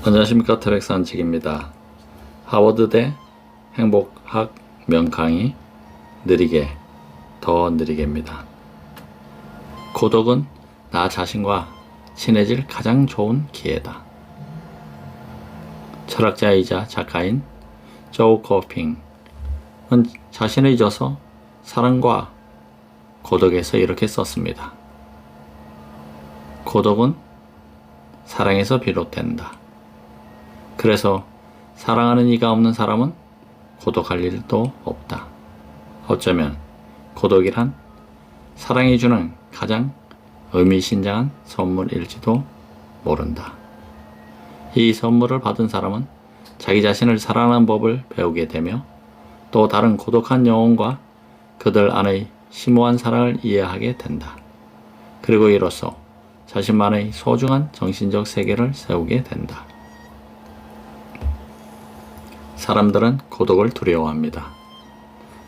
안녕하십니까 태백산책입니다. 하워드대 행복학 명강의 느리게 더 느리게입니다. 고독은 나 자신과 친해질 가장 좋은 기회다. 철학자이자 작가인 조우 코핑은 자신을 잊어서 사랑과 고독에서 이렇게 썼습니다. 고독은 사랑에서 비롯된다. 그래서 사랑하는 이가 없는 사람은 고독할 일도 없다. 어쩌면 고독이란 사랑이 주는 가장 의미심장한 선물일지도 모른다. 이 선물을 받은 사람은 자기 자신을 사랑하는 법을 배우게 되며 또 다른 고독한 영혼과 그들 안의 심오한 사랑을 이해하게 된다. 그리고 이로써 자신만의 소중한 정신적 세계를 세우게 된다. 사람들은 고독을 두려워합니다.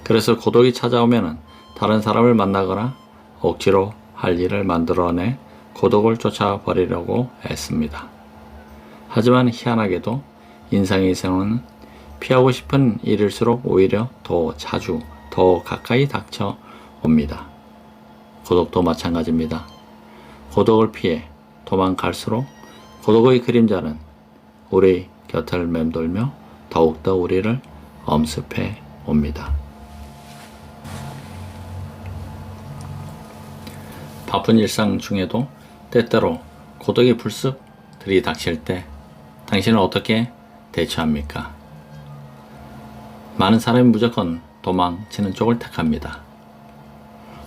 그래서 고독이 찾아오면 다른 사람을 만나거나 억지로 할 일을 만들어내 고독을 쫓아버리려고 애씁니다. 하지만 희한하게도 인상의 생은 피하고 싶은 일일수록 오히려 더 자주, 더 가까이 닥쳐 옵니다. 고독도 마찬가지입니다. 고독을 피해 도망갈수록 고독의 그림자는 우리 곁을 맴돌며 더욱더 우리를 엄습해 옵니다. 바쁜 일상 중에도 때때로 고독이 불쑥 들이닥칠 때 당신은 어떻게 대처합니까? 많은 사람이 무조건 도망치는 쪽을 택합니다.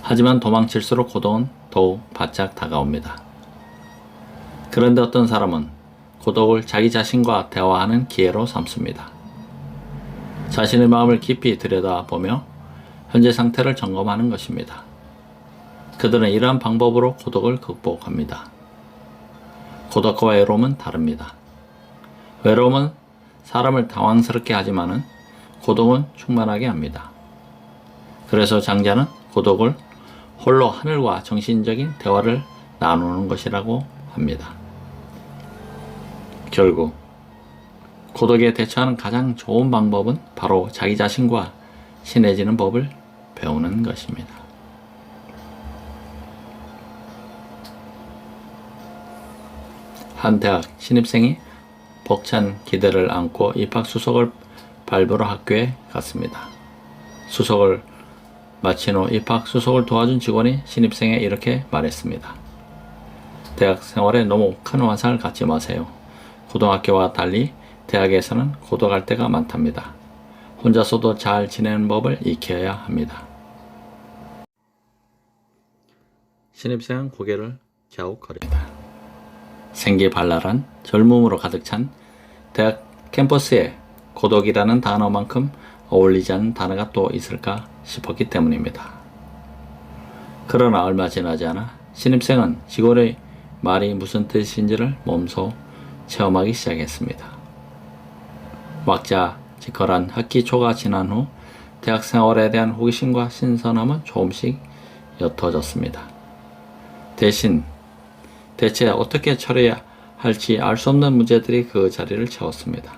하지만 도망칠수록 고독은 더욱 바짝 다가옵니다. 그런데 어떤 사람은 고독을 자기 자신과 대화하는 기회로 삼습니다. 자신의 마음을 깊이 들여다보며 현재 상태를 점검하는 것입니다. 그들은 이러한 방법으로 고독을 극복합니다. 고독과 외로움은 다릅니다. 외로움은 사람을 당황스럽게 하지만은 고독은 충만하게 합니다. 그래서 장자는 고독을 홀로 하늘과 정신적인 대화를 나누는 것이라고 합니다. 결국 고독에 대처하는 가장 좋은 방법은 바로 자기 자신과 친해지는 법을 배우는 것입니다. 한 대학 신입생이 벅찬 기대를 안고 입학 수속을 밟으러 학교에 갔습니다. 수속을 마친 후 입학 수속을 도와준 직원이 신입생에 이렇게 말했습니다. 대학 생활에 너무 큰 환상을 갖지 마세요. 고등학교와 달리 대학에서는 고독할 때가 많답니다. 혼자서도 잘 지내는 법을 익혀야 합니다. 신입생은 고개를 갸웃거립니다. 생기발랄한 젊음으로 가득 찬 대학 캠퍼스에 고독이라는 단어만큼 어울리지 않는 단어가 또 있을까 싶었기 때문입니다. 그러나 얼마 지나지 않아 신입생은 직원의 말이 무슨 뜻인지를 몸소 체험하기 시작했습니다. 막자 지컬한 학기 초가 지난 후 대학 생활에 대한 호기심과 신선함은 조금씩 옅어졌습니다. 대신 대체 어떻게 처리해야 할지 알 수 없는 문제들이 그 자리를 채웠습니다.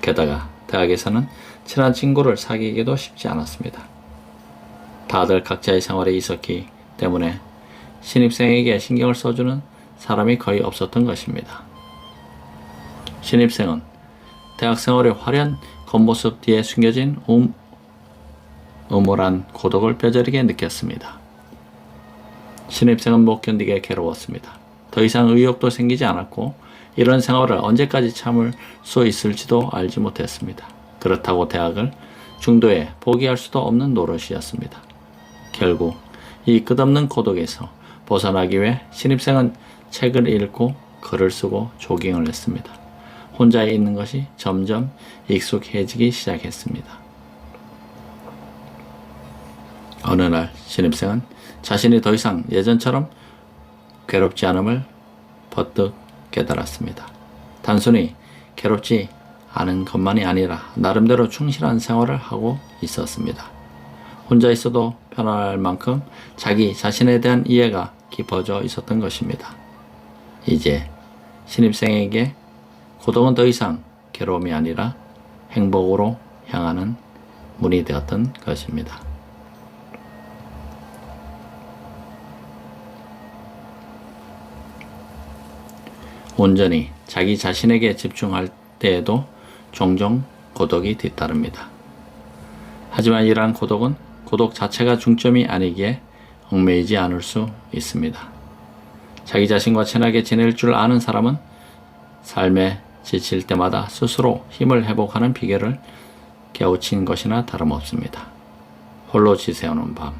게다가 대학에서는 친한 친구를 사귀기도 쉽지 않았습니다. 다들 각자의 생활에 있었기 때문에 신입생에게 신경을 써주는 사람이 거의 없었던 것입니다. 신입생은 대학 생활의 화려한 겉모습 뒤에 숨겨진 음, 음울한 고독을 뼈저리게 느꼈습니다. 신입생은 못 견디게 괴로웠습니다. 더 이상 의욕도 생기지 않았고 이런 생활을 언제까지 참을 수 있을지도 알지 못했습니다. 그렇다고 대학을 중도에 포기할 수도 없는 노릇이었습니다. 결국 이 끝없는 고독에서 벗어나기 위해 신입생은 책을 읽고 글을 쓰고 조깅을 했습니다. 혼자 있는 것이 점점 익숙해지기 시작했습니다. 어느 날 신입생은 자신이 더 이상 예전처럼 괴롭지 않음을 버뜩 깨달았습니다. 단순히 괴롭지 않은 것만이 아니라 나름대로 충실한 생활을 하고 있었습니다. 혼자 있어도 편안할 만큼 자기 자신에 대한 이해가 깊어져 있었던 것입니다. 이제 신입생에게 고독은 더 이상 괴로움이 아니라 행복으로 향하는 문이 되었던 것입니다. 온전히 자기 자신에게 집중할 때에도 종종 고독이 뒤따릅니다. 하지만 이러한 고독은 고독 자체가 중점이 아니기에 얽매이지 않을 수 있습니다. 자기 자신과 친하게 지낼 줄 아는 사람은 삶에 지칠 때마다 스스로 힘을 회복하는 비결을 깨우친 것이나 다름없습니다. 홀로 지새우는 밤,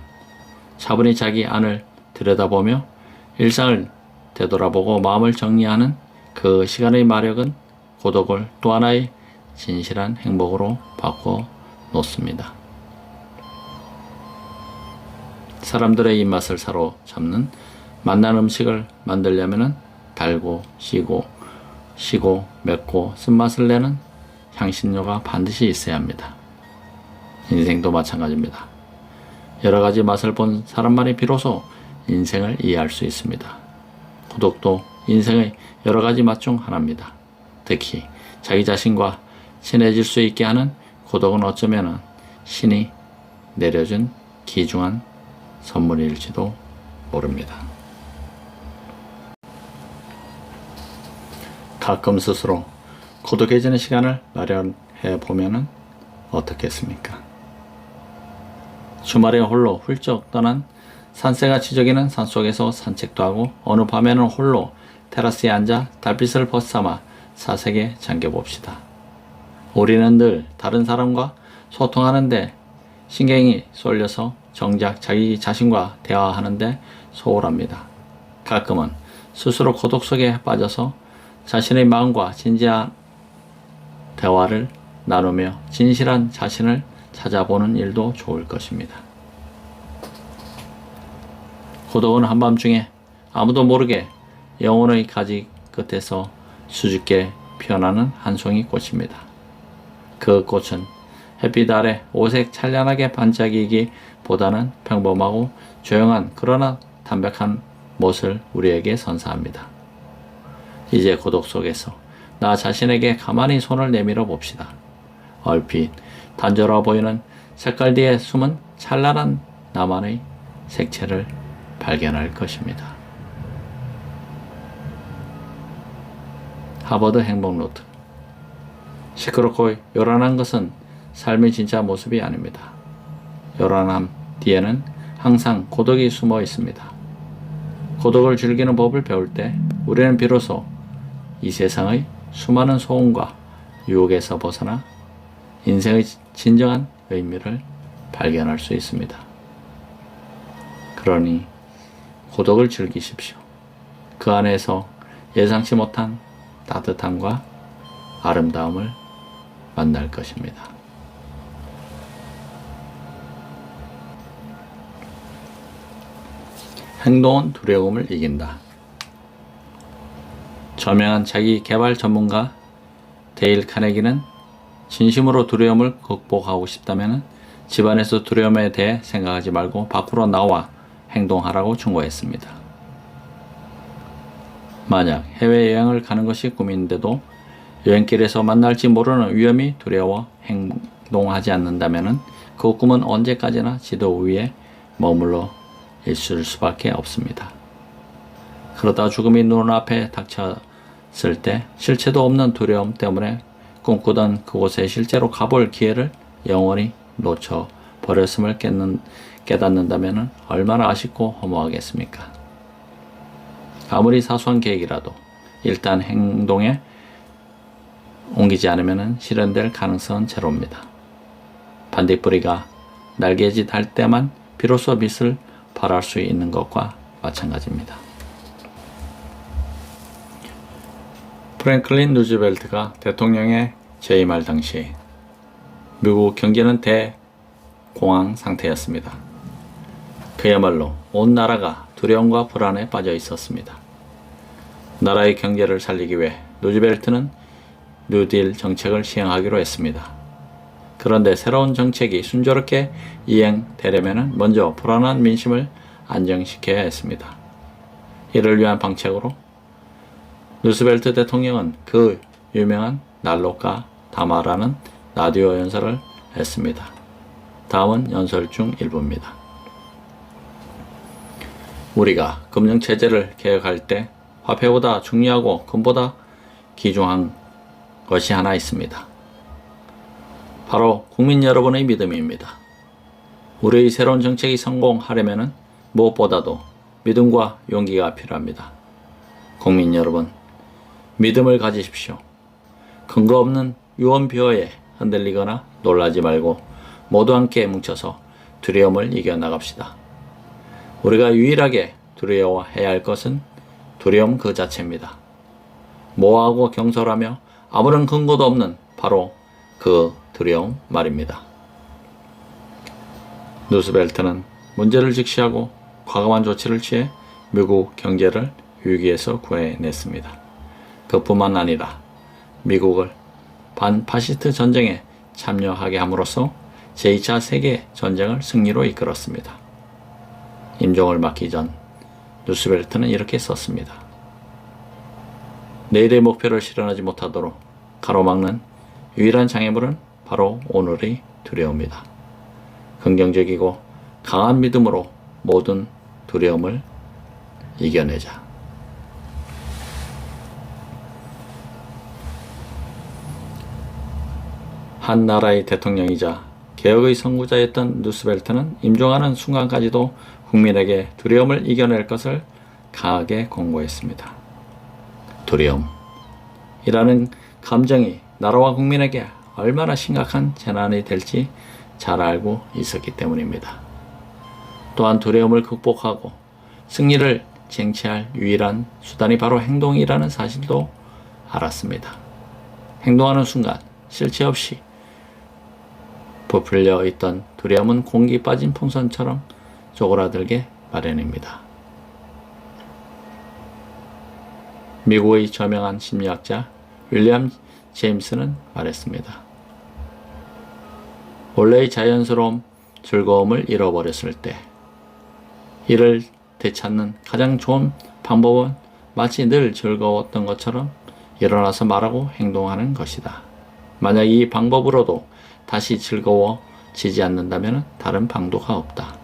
차분히 자기 안을 들여다보며 일상을 되돌아보고 마음을 정리하는 그 시간의 마력은 고독을 또 하나의 진실한 행복으로 바꿔 놓습니다. 사람들의 입맛을 사로잡는 맛난 음식을 만들려면 달고 시고 시고 맵고 쓴맛을 내는 향신료가 반드시 있어야 합니다. 인생도 마찬가지입니다. 여러 가지 맛을 본 사람만이 비로소 인생을 이해할 수 있습니다. 고독도 인생의 여러 가지 맛 중 하나입니다. 특히 자기 자신과 친해질 수 있게 하는 고독은 어쩌면 신이 내려준 귀중한 선물일지도 모릅니다. 가끔 스스로 고독해지는 시간을 마련해 보면은 어떻겠습니까? 주말에 홀로 훌쩍 떠난 산새가 지저귀는 산속에서 산책도 하고 어느 밤에는 홀로 테라스에 앉아 달빛을 벗삼아 사색에 잠겨봅시다. 우리는 늘 다른 사람과 소통하는데 신경이 쏠려서 정작 자기 자신과 대화하는데 소홀합니다. 가끔은 스스로 고독 속에 빠져서 자신의 마음과 진지한 대화를 나누며 진실한 자신을 찾아보는 일도 좋을 것입니다. 고독은 한밤중에 아무도 모르게 영혼의 가지 끝에서 수줍게 피어나는 한 송이 꽃입니다. 그 꽃은 햇빛 아래 오색 찬란하게 반짝이기 보다는 평범하고 조용한 그러나 담백한 못을 우리에게 선사합니다. 이제 고독 속에서 나 자신에게 가만히 손을 내밀어 봅시다. 얼핏 단조로워 보이는 색깔 뒤에 숨은 찬란한 나만의 색채를 발견할 것입니다. 하버드 행복 노트 시끄럽고 요란한 것은 삶의 진짜 모습이 아닙니다. 요란함 뒤에는 항상 고독이 숨어 있습니다. 고독을 즐기는 법을 배울 때 우리는 비로소 이 세상의 수많은 소음과 유혹에서 벗어나 인생의 진정한 의미를 발견할 수 있습니다. 그러니 고독을 즐기십시오. 그 안에서 예상치 못한 따뜻함과 아름다움을 만날 것입니다. 행동은 두려움을 이긴다. 저명한 자기 개발 전문가 데일 카네기는 진심으로 두려움을 극복하고 싶다면 집안에서 두려움에 대해 생각하지 말고 밖으로 나와 행동하라고 충고했습니다. 만약 해외여행을 가는 것이 꿈인데도 여행길에서 만날지 모르는 위험이 두려워 행동하지 않는다면 그 꿈은 언제까지나 지도 위에 머물러 있을 수밖에 없습니다. 그러다 죽음이 눈앞에 닥쳤 을때 실체도 없는 두려움 때문에 꿈꾸던 그곳에 실제로 가볼 기회를 영원히 놓쳐 버렸음을 깨는, 깨닫는다면 얼마나 아쉽고 허무하겠습니까? 아무리 사소한 계획이라도 일단 행동에 옮기지 않으면 실현될 가능성은 제로입니다. 반딧불이가 날개짓 할 때만 비로소 빛을 발할 수 있는 것과 마찬가지입니다. 프랭클린 루즈벨트가 대통령에 재임할 당시 미국 경제는 대공황 상태였습니다. 그야말로 온 나라가 두려움과 불안에 빠져 있었습니다. 나라의 경제를 살리기 위해 루즈벨트는 뉴딜 정책을 시행하기로 했습니다. 그런데 새로운 정책이 순조롭게 이행되려면 먼저 불안한 민심을 안정시켜야 했습니다. 이를 위한 방책으로 루스벨트 대통령은 그 유명한 난로가 다마라는 라디오 연설을 했습니다. 다음은 연설 중 일부입니다. 우리가 금융체제를 개혁할 때 화폐보다 중요하고 금보다 귀중한 것이 하나 있습니다. 바로 국민 여러분의 믿음입니다. 우리의 새로운 정책이 성공하려면 무엇보다도 믿음과 용기가 필요합니다. 국민 여러분, 믿음을 가지십시오. 근거 없는 유언비어에 흔들리거나 놀라지 말고 모두 함께 뭉쳐서 두려움을 이겨나갑시다. 우리가 유일하게 두려워해야 할 것은 두려움 그 자체입니다. 모호하고 경솔하며 아무런 근거도 없는 바로 그 두려움 말입니다. 누스벨트는 문제를 직시하고 과감한 조치를 취해 미국 경제를 위기에서 구해냈습니다. 그뿐만 아니라 미국을 반파시스트 전쟁에 참여하게 함으로써 제2차 세계 전쟁을 승리로 이끌었습니다. 임종을 맡기 전 누스벨트는 이렇게 썼습니다. 내일의 목표를 실현하지 못하도록 가로막는 유일한 장애물은 바로 오늘의 두려움이다. 긍정적이고 강한 믿음으로 모든 두려움을 이겨내자. 한 나라의 대통령이자 개혁의 선구자였던 누스벨트는 임종하는 순간까지도 국민에게 두려움을 이겨낼 것을 강하게 공고했습니다. 두려움이라는 감정이 나라와 국민에게 얼마나 심각한 재난이 될지 잘 알고 있었기 때문입니다. 또한 두려움을 극복하고 승리를 쟁취할 유일한 수단이 바로 행동이라는 사실도 알았습니다. 행동하는 순간 실체 없이 부풀려 있던 두려움은 공기 빠진 풍선처럼 쪼그라들게 마련입니다. 미국의 저명한 심리학자 윌리엄 제임스는 말했습니다. 원래의 자연스러움, 즐거움을 잃어버렸을 때 이를 되찾는 가장 좋은 방법은 마치 늘 즐거웠던 것처럼 일어나서 말하고 행동하는 것이다. 만약 이 방법으로도 다시 즐거워지지 않는다면 다른 방도가 없다.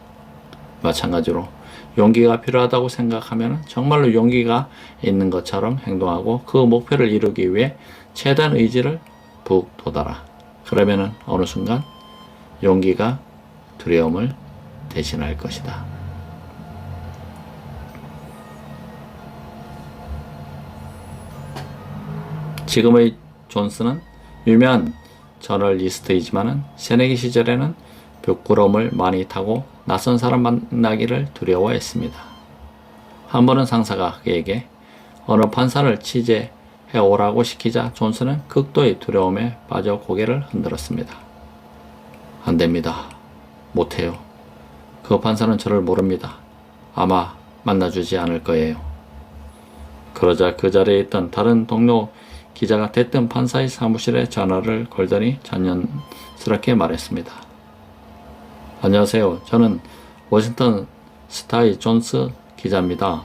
마찬가지로 용기가 필요하다고 생각하면 정말로 용기가 있는 것처럼 행동하고 그 목표를 이루기 위해 최대한 의지를 북 돋아라. 그러면 어느 순간 용기가 두려움을 대신할 것이다. 지금의 존스는 유명한 저널리스트이지만 새내기 시절에는 부끄러움을 많이 타고 낯선 사람 만나기를 두려워했습니다. 한 번은 상사가 그에게 어느 판사를 취재해 오라고 시키자 존스는 극도의 두려움에 빠져 고개를 흔들었습니다. 안 됩니다. 못해요. 그 판사는 저를 모릅니다. 아마 만나주지 않을 거예요. 그러자 그 자리에 있던 다른 동료 기자가 대뜸 판사의 사무실에 전화를 걸더니 잔연스럽게 말했습니다. 안녕하세요. 저는 워싱턴 스타이 존스 기자입니다.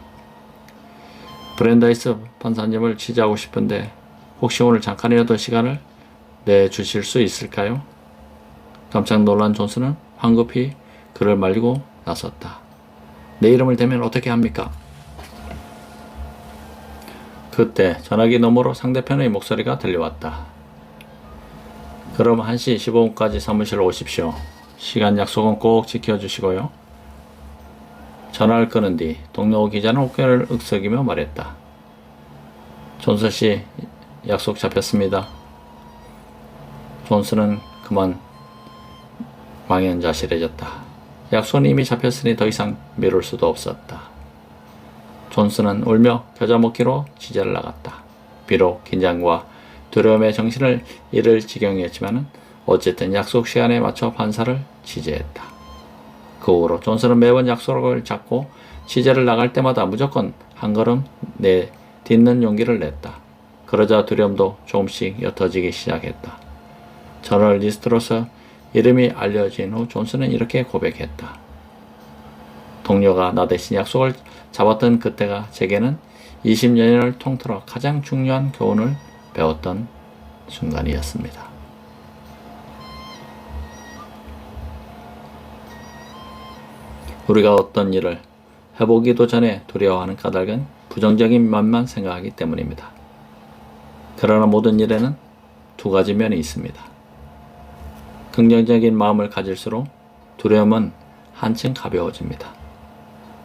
브랜다이스 판사님을 취재하고 싶은데 혹시 오늘 잠깐이라도 시간을 내주실 수 있을까요? 깜짝 놀란 존스는 황급히 그를 말리고 나섰다. 내 이름을 대면 어떻게 합니까? 그때 전화기 너머로 상대편의 목소리가 들려왔다. 그럼 1시 15분까지 사무실 오십시오. 시간 약속은 꼭 지켜주시고요. 전화를 끄는 뒤 동료 기자는 어깨를 윽석이며 말했다. 존스 씨, 약속 잡혔습니다. 존스는 그만 망연자실해졌다. 약속은 이미 잡혔으니 더 이상 미룰 수도 없었다. 존스는 울며 겨자 먹기로 취재를 나갔다. 비록 긴장과 두려움에 정신을 잃을 지경이었지만 어쨌든 약속 시간에 맞춰 판사를 취재했다. 그 후로 존스는 매번 약속을 잡고 취재를 나갈 때마다 무조건 한 걸음 내 딛는 용기를 냈다. 그러자 두려움도 조금씩 옅어지기 시작했다. 저널리스트로서 이름이 알려진 후 존스는 이렇게 고백했다. 동료가 나 대신 약속을 잡았던 그때가 제게는 20년을 통틀어 가장 중요한 교훈을 배웠던 순간이었습니다. 우리가 어떤 일을 해보기도 전에 두려워하는 까닭은 부정적인 면만 생각하기 때문입니다. 그러나 모든 일에는 두 가지 면이 있습니다. 긍정적인 마음을 가질수록 두려움은 한층 가벼워집니다.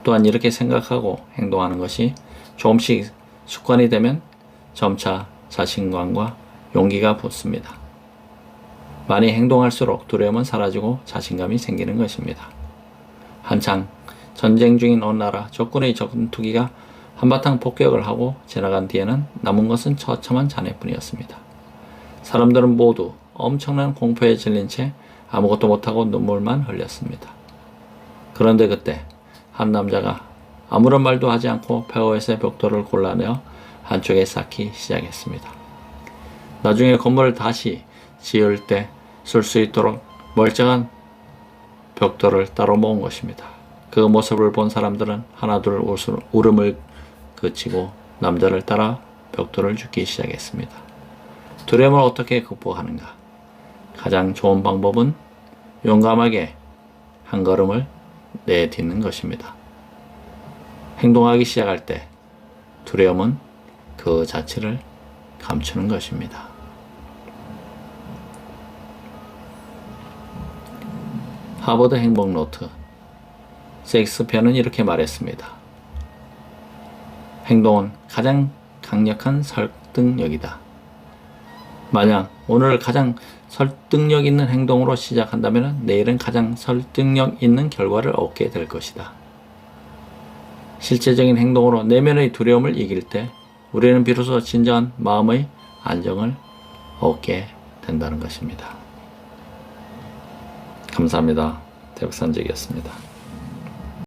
또한 이렇게 생각하고 행동하는 것이 조금씩 습관이 되면 점차 자신감과 용기가 붙습니다. 많이 행동할수록 두려움은 사라지고 자신감이 생기는 것입니다. 한창 전쟁 중인 어느 나라 적군의 전투기가 한바탕 폭격을 하고 지나간 뒤에는 남은 것은 처참한 잔해뿐이었습니다. 사람들은 모두 엄청난 공포에 질린 채 아무것도 못하고 눈물만 흘렸습니다. 그런데 그때 한 남자가 아무런 말도 하지 않고 폐허에서 벽돌을 골라내어 한쪽에 쌓기 시작했습니다. 나중에 건물을 다시 지을 때 쓸 수 있도록 멀쩡한 벽돌을 따로 모은 것입니다. 그 모습을 본 사람들은 하나둘 울음을 그치고 남자를 따라 벽돌을 줍기 시작했습니다. 두려움을 어떻게 극복하는가? 가장 좋은 방법은 용감하게 한 걸음을 내딛는 것입니다. 행동하기 시작할 때 두려움은 그 자체를 감추는 것입니다. 하버드 행복 노트 셰익스피어는 이렇게 말했습니다. 행동은 가장 강력한 설득력이다. 만약 오늘 가장 설득력 있는 행동으로 시작한다면 내일은 가장 설득력 있는 결과를 얻게 될 것이다. 실제적인 행동으로 내면의 두려움을 이길 때 우리는 비로소 진정한 마음의 안정을 얻게 된다는 것입니다. 감사합니다. 대박산적이었습니다.